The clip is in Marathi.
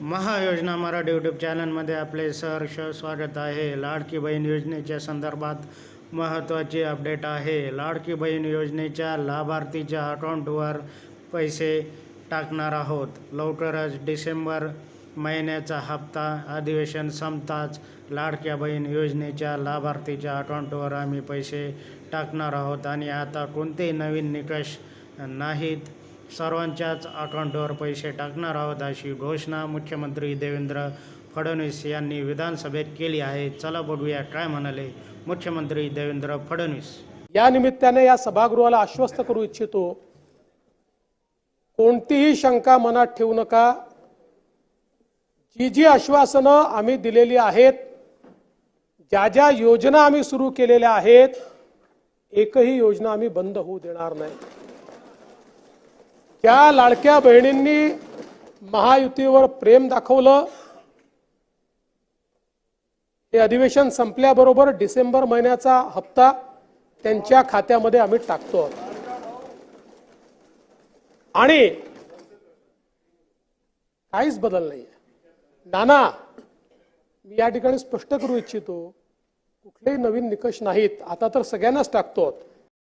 महायोजना मराठी यूट्यूब चॅनलमध्ये आपले सहर्ष स्वागत आहे. लाडकी बहीण योजनेच्या संदर्भात महत्त्वाची अपडेट आहे. लाडकी बहीण योजनेच्या लाभार्थीच्या अकाउंटवर पैसे टाकणार आहोत. लवकरच डिसेंबर महिन्याचा हप्ता अधिवेशन संपताच लाडक्या बहीण योजनेच्या लाभार्थीच्या अकाउंटवर आम्ही पैसे टाकणार आहोत. आणि आता कोणतेही नवीन निकष नाहीत. सर्वांच्याच अकाउंटवर पैसे टाकणार आहोत अशी घोषणा मुख्यमंत्री देवेंद्र फडणवीस यांनी विधानसभेत केली आहे. चला बघूया काय म्हणाले मुख्यमंत्री देवेंद्र फडणवीस. या निमित्ताने या सभागृहाला आश्वस्त करू इच्छितो कोणतीही शंका मनात ठेवू नका. जी जी आश्वासनं आम्ही दिलेली आहेत ज्या ज्या योजना आम्ही सुरू केलेल्या आहेत एकही योजना आम्ही बंद होऊ देणार नाही. त्या लाडक्या बहिणींनी महायुतीवर प्रेम दाखवलं. हे अधिवेशन संपल्याबरोबर डिसेंबर महिन्याचा हप्ता त्यांच्या खात्यामध्ये आम्ही टाकतो. आणि काहीच बदल नाही नाना मी या ठिकाणी स्पष्ट करू इच्छितो कुठलेही नवीन निकष नाहीत. आता तर सगळ्यांनाच टाकतो. आहोत.